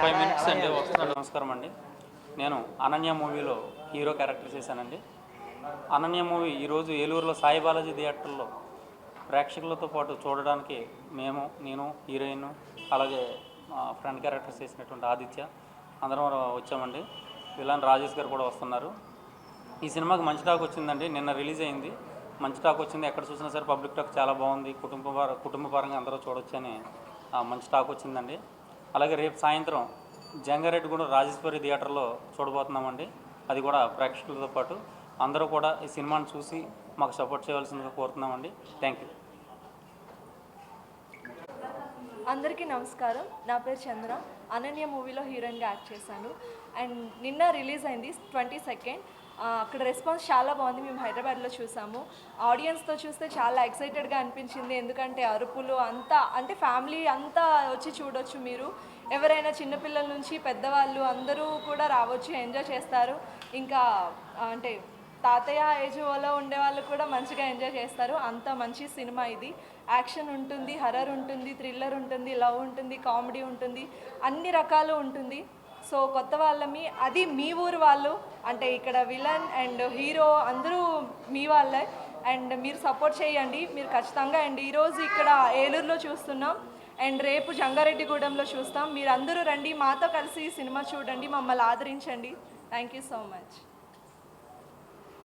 Five minutes అండి వస్తున్నాను నమస్కారం అండి. నేను అనన్య మూవీలో హీరో క్యారెక్టర్ చేశానండి. అనన్య మూవీ ఈరోజు ఏలూరులో సాయి బాలాజీ థియేటర్లో ప్రేక్షకులతో పాటు చూడడానికి మేము నేను హీరోయిన్ అలాగే ఫ్రెండ్ క్యారెక్టర్స్ చేసినటువంటి ఆదిత్య అందరం వచ్చామండి. విలాన్ రాజేష్ గారు కూడా వస్తున్నారు. ఈ సినిమాకి మంచి టాక్ వచ్చిందండి. నిన్న రిలీజ్ అయింది. మంచి టాక్ వచ్చింది. ఎక్కడ చూసినా సరే పబ్లిక్ టాక్ చాలా బాగుంది. కుటుంబ పర- కుటుంబ పరంగా అందరూ చూడొచ్చని మంచి టాక్ వచ్చిందండి. అలాగే రేపు సాయంత్రం జంగారెడ్డిగూడెం రాజేశ్వరి థియేటర్లో చూడబోతున్నామండి. అది కూడా ప్రేక్షకులతో పాటు అందరూ కూడా ఈ సినిమాని చూసి మాకు సపోర్ట్ చేయవలసిందిగా కోరుతున్నామండి. థ్యాంక్ యూ అందరికీ నమస్కారం. నా పేరు చంద్ర. అనన్య మూవీలో హీరోయిన్గా యాక్ట్ చేశాను. అండ్ నిన్న రిలీజ్ అయింది ట్వంటీ సెకండ్. అక్కడ రెస్పాన్స్ చాలా బాగుంది. మేము హైదరాబాద్లో చూసాము. ఆడియన్స్తో చూస్తే చాలా ఎక్సైటెడ్గా అనిపించింది. ఎందుకంటే అరుపులు అంతా అంటే ఫ్యామిలీ అంతా వచ్చి చూడొచ్చు మీరు. ఎవరైనా చిన్నపిల్లల నుంచి పెద్దవాళ్ళు అందరూ కూడా రావచ్చు ఎంజాయ్ చేస్తారు. ఇంకా అంటే తాతయ్య ఏజ్లో ఉండే వాళ్ళు కూడా మంచిగా ఎంజాయ్ చేస్తారు. అంత మంచి సినిమా ఇది. యాక్షన్ ఉంటుంది హర్రర్ ఉంటుంది థ్రిల్లర్ ఉంటుంది లవ్ ఉంటుంది కామెడీ ఉంటుంది అన్ని రకాలు ఉంటుంది. సో కొత్త వాళ్ళమి అది మీ ఊరు వాళ్ళు అంటే ఇక్కడ విలన్ అండ్ హీరో అందరూ మీ వాళ్ళే. అండ్ మీరు సపోర్ట్ చేయండి మీరు ఖచ్చితంగా అండ్ ఈరోజు ఇక్కడ ఏలూరులో చూస్తున్నాం. అండ్ రేపు జంగారెడ్డిగూడెంలో చూస్తాం. మీరు అందరూ రండి మాతో కలిసి సినిమా చూడండి మమ్మల్ని ఆదరించండి. Thank you so much